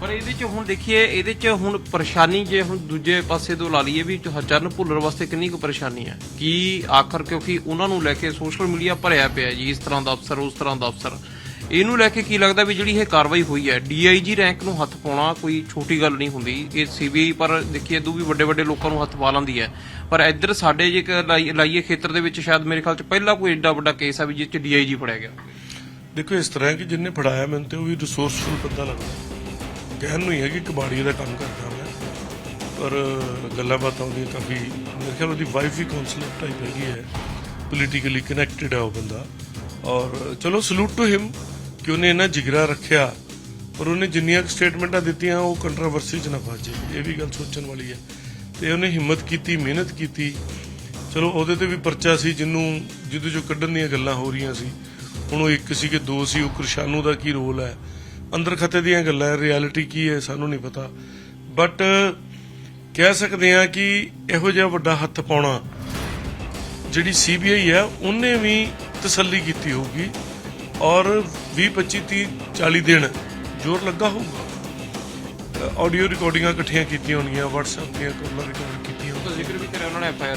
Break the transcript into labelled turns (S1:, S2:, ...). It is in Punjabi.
S1: ਪਰ ਇਹਦੇ ਚ ਹੁਣ ਦੇਖੀਏ, ਇਹਦੇ ਚ ਹੁਣ ਪਰੇਸ਼ਾਨੀ ਜੇ ਹੁਣ ਦੂਜੇ ਪਾਸੇ ਤੋਂ ਲਾ ਲਈਏ ਵੀ ਚਰਨ ਭੁੱਲਰ ਵਾਸਤੇ ਕਿੰਨੀ ਕੁ ਪਰੇਸ਼ਾਨੀ ਹੈ ਕੀ ਆਖਰ ਕਿਉਂਕਿ ਉਹਨਾਂ ਨੂੰ ਲੈ ਕੇ ਸੋਸ਼ਲ ਮੀਡੀਆ ਭਰਿਆ ਪਿਆ ਜੀ, ਇਸ ਤਰ੍ਹਾਂ ਦਾ ਅਫਸਰ, ਉਸ ਤਰ੍ਹਾਂ ਦਾ ਅਫਸਰ। ਇਹਨੂੰ ਲੈ ਕੇ ਕੀ ਲੱਗਦਾ ਵੀ ਜਿਹੜੀ ਇਹ ਕਾਰਵਾਈ ਹੋਈ ਹੈ ਡੀਆਈਜੀ ਰੈਂਕ ਨੂੰ ਹੱਥ ਪਾਉਣਾ ਕੋਈ ਛੋਟੀ ਗੱਲ ਨਹੀਂ ਹੁੰਦੀ। ਇਹ ਸੀਬੀਆਈ ਪਰ ਦੇਖੀਏ, ਦੂ ਵੀ ਵੱਡੇ ਵੱਡੇ ਲੋਕਾਂ ਨੂੰ ਹੱਥ ਪਾ ਲੈਂਦੀ ਹੈ। ਪਰ ਇੱਧਰ ਸਾਡੇ ਜੇ ਲਾਈਏ ਖੇਤਰ ਦੇ ਵਿੱਚ, ਸ਼ਾਇਦ ਮੇਰੇ ਖਿਆਲ ਚ ਪਹਿਲਾ ਕੋਈ ਏਡਾ ਵੱਡਾ ਕੇਸ ਆ ਵੀ ਜਿਸ ਚ ਡੀਆਈਜੀ ਫੜਿਆ ਗਿਆ।
S2: ਦੇਖੋ, ਇਸ ਤਰ੍ਹਾਂ ਕਿ ਜਿੰਨੇ ਫੜਾਇਆ, ਮੈਨੂੰ ਤੇ ਉਹ ਵੀ ਰਿਸੋਰਸਫੁਲ ਬੰਦਾ ਲੱਗਦਾ। ਕਹਿਣ ਨੂੰ ਹੀ ਹੈ ਕਿ ਕਬਾੜੀ ਦਾ ਕੰਮ ਕਰਦਾ ਮੈਂ। ਪਰ ਗੱਲਾਂ ਬਾਤਾਂ ਉਹਦੀਆਂ ਕਾਫੀ ਮੇਰੇ ਖਿਆਲ ਉਹਦੀ ਵਾਈਫ ਵੀ ਕਾਉਂਸਲਰ ਟਾਈਪ ਹੈਗੀ ਹੈ। ਪੋਲੀਟੀਕਲੀ ਕਨੈਕਟਡ ਹੈ ਉਹ ਬੰਦਾ। ਔਰ ਚਲੋ ਸਲੂਟ ਟੂ ਹਿਮ ਕਿ ਉਹਨੇ ਇਹਨਾਂ ਜਿਗਰਾ ਰੱਖਿਆ, ਪਰ ਉਹਨੇ ਜਿੰਨੀਆਂ ਸਟੇਟਮੈਂਟਾਂ ਦਿੱਤੀਆਂ, ਉਹ ਕੰਟਰੋਵਰਸੀ 'ਚ ਨਾ ਫਸ ਜਾਏ ਇਹ ਵੀ ਗੱਲ ਸੋਚਣ ਵਾਲੀ ਹੈ। ਤੇ ਉਹਨੇ ਹਿੰਮਤ ਕੀਤੀ, ਮਿਹਨਤ ਕੀਤੀ। ਚਲੋ ਉਹਦੇ ਤੇ ਵੀ ਪਰਚਾ ਸੀ, ਜਿਹਨੂੰ ਜਿਹਦੇ ਚੋਂ ਕੱਢਣ ਦੀਆਂ ਗੱਲਾਂ ਹੋ ਰਹੀਆਂ ਸੀ। ਹੁਣ ਉਹ ਇੱਕ ਸੀ ਕਿ ਦੋ ਸੀ, ਉਹ ਕ੍ਰਿਸ਼ਾਨੂ ਦਾ ਕੀ ਰੋਲ ਹੈ? ਅੰਦਰ ਖਤੇ ਦੀਆਂ ਗੱਲਾਂ ਹੈ ਰਿਐਲਿਟੀ ਕੀ ਹੈ, ਸਾਨੂੰ ਨਹੀਂ ਪਤਾ। ਬਟ ਕਹਿ ਸਕਦੇ ਆ ਕਿ ਇਹੋ ਜਿਹਾ ਵੱਡਾ ਹੱਥ ਪਾਉਣਾ ਜਿਹੜੀ ਸੀਬੀਆਈ ਹੈ, ਉਹਨੇ ਵੀ ਤਸੱਲੀ ਕੀਤੀ ਹੋਊਗੀ ਔਰ 20 25 30 40 ਦਿਨ ਜ਼ੋਰ ਲੱਗਾ ਹੋਊਗਾ। ਆਡੀਓ ਰਿਕਾਰਡਿੰਗਾਂ ਇਕੱਠੀਆਂ ਕੀਤੀਆਂ ਹੋਣਗੀਆਂ WhatsApp ਦੀਆਂ ਕਾਲਾਂ ਰਿਕਾਰਡ ਕੀਤੀਆਂ
S1: ਤਾਂ ਜ਼ਿਕਰ ਵੀ ਕਰਿਆ ਉਹਨਾਂ ਨੇ ਐਫਆਈਆਰ